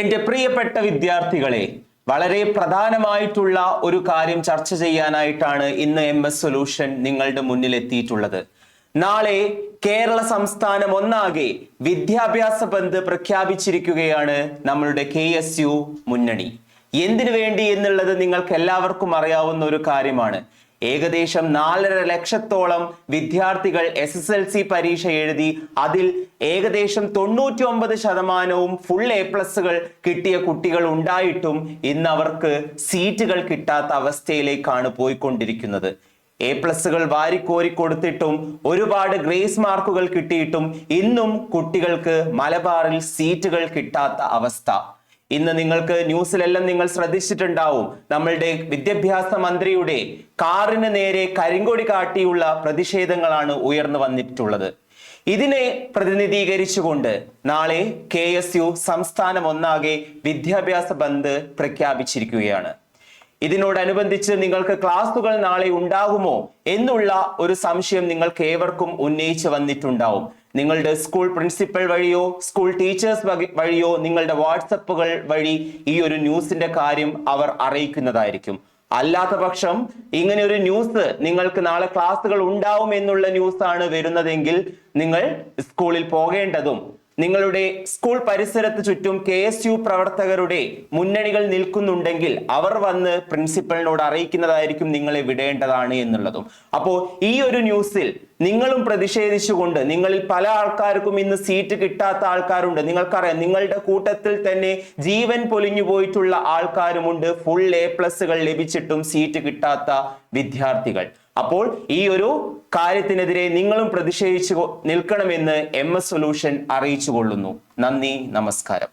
എന്റെ പ്രിയപ്പെട്ട വിദ്യാർത്ഥികളെ വളരെ പ്രധാനമായിട്ടുള്ള ഒരു കാര്യം ചർച്ച ചെയ്യാനായിട്ടാണ് ഇന്ന് എം എസ് സൊല്യൂഷൻ നിങ്ങളുടെ മുന്നിൽ എത്തിയിട്ടുള്ളത് നാളെ കേരള സംസ്ഥാനം ഒന്നാകെ വിദ്യാഭ്യാസ ബന്ദ് പ്രഖ്യാപിച്ചിരിക്കുകയാണ് നമ്മളുടെ കെ എസ് യു മുന്നണി. എന്തിനു വേണ്ടി എന്നുള്ളത് നിങ്ങൾക്ക് എല്ലാവർക്കും അറിയാവുന്ന ഒരു കാര്യമാണ്. ഏകദേശം നാലര ലക്ഷത്തോളം വിദ്യാർത്ഥികൾ എസ് എസ് എൽ സി പരീക്ഷ എഴുതി അതിൽ ഏകദേശം തൊണ്ണൂറ്റി ഒമ്പത് ശതമാനവും ഫുൾ എ പ്ലസുകൾ കിട്ടിയ കുട്ടികൾ ഉണ്ടായിട്ടും ഇന്ന് അവർക്ക് സീറ്റുകൾ കിട്ടാത്ത അവസ്ഥയിലേക്കാണ് പോയിക്കൊണ്ടിരിക്കുന്നത്. എ പ്ലസുകൾ വാരിക്കോരി കൊടുത്തിട്ടും ഒരുപാട് ഗ്രേസ് മാർക്കുകൾ കിട്ടിയിട്ടും ഇന്നും കുട്ടികൾക്ക് മലബാറിൽ സീറ്റുകൾ കിട്ടാത്ത അവസ്ഥ. ഇന്ന് നിങ്ങൾക്ക് ന്യൂസിലെല്ലാം നിങ്ങൾ ശ്രദ്ധിച്ചിട്ടുണ്ടാവും. നമ്മളുടെ വിദ്യാഭ്യാസ മന്ത്രിയുടെ കാറിന് നേരെ കരിങ്കൊടി കാട്ടിയുള്ള പ്രതിഷേധങ്ങളാണ് ഉയർന്നു വന്നിട്ടുള്ളത്. ഇതിനെ പ്രതിനിധീകരിച്ചുകൊണ്ട് നാളെ കെ എസ് യു സംസ്ഥാനം ഒന്നാകെ വിദ്യാഭ്യാസ ബന്ദ് പ്രഖ്യാപിച്ചിരിക്കുകയാണ്. ഇതിനോടനുബന്ധിച്ച് നിങ്ങൾക്ക് ക്ലാസുകൾ നാളെ ഉണ്ടാകുമോ എന്നുള്ള ഒരു സംശയം നിങ്ങൾക്ക് ഏവർക്കും ഉന്നയിച്ചു വന്നിട്ടുണ്ടാവും. നിങ്ങളുടെ സ്കൂൾ പ്രിൻസിപ്പൽ വഴിയോ സ്കൂൾ ടീച്ചേഴ്സ് വഴിയോ നിങ്ങളുടെ വാട്സപ്പുകൾ വഴി ഈ ഒരു ന്യൂസിന്റെ കാര്യം അവർ അറിയിക്കുന്നതായിരിക്കും. അല്ലാത്ത പക്ഷം ഇങ്ങനെ ഒരു ന്യൂസ് നിങ്ങൾക്ക് നാളെ ക്ലാസ്സുകൾ ഉണ്ടാവും എന്നുള്ള ന്യൂസ് ആണ് വരുന്നതെങ്കിൽ നിങ്ങൾ സ്കൂളിൽ പോകേണ്ടതും നിങ്ങളുടെ സ്കൂൾ പരിസരത്ത് ചുറ്റും കെ എസ് യു പ്രവർത്തകരുടെ മുന്നണികൾ നിൽക്കുന്നുണ്ടെങ്കിൽ അവർ വന്ന് പ്രിൻസിപ്പലിനോട് അറിയിക്കുന്നതായിരിക്കും നിങ്ങളെ വിടേണ്ടതാണ് എന്നുള്ളതും. അപ്പോൾ ഈ ഒരു ന്യൂസിൽ നിങ്ങളും പ്രതിഷേധിച്ചുകൊണ്ട് നിങ്ങളിൽ പല ആൾക്കാർക്കും ഇന്ന് സീറ്റ് കിട്ടാത്ത ആൾക്കാരുണ്ട്. നിങ്ങൾക്കറിയാം നിങ്ങളുടെ കൂട്ടത്തിൽ തന്നെ ജീവൻ പൊലിഞ്ഞു പോയിട്ടുള്ള ആൾക്കാരുമുണ്ട്. ഫുൾ എ പ്ലസുകൾ ലഭിച്ചിട്ടും സീറ്റ് കിട്ടാത്ത വിദ്യാർത്ഥികൾ. അപ്പോൾ ഈ ഒരു കാര്യത്തിനെതിരെ നിങ്ങളും പ്രതിഷേധിച്ചു നിൽക്കണമെന്ന് എം എസ് സൊല്യൂഷൻ അറിയിച്ചു കൊള്ളുന്നു നന്ദി നമസ്കാരം.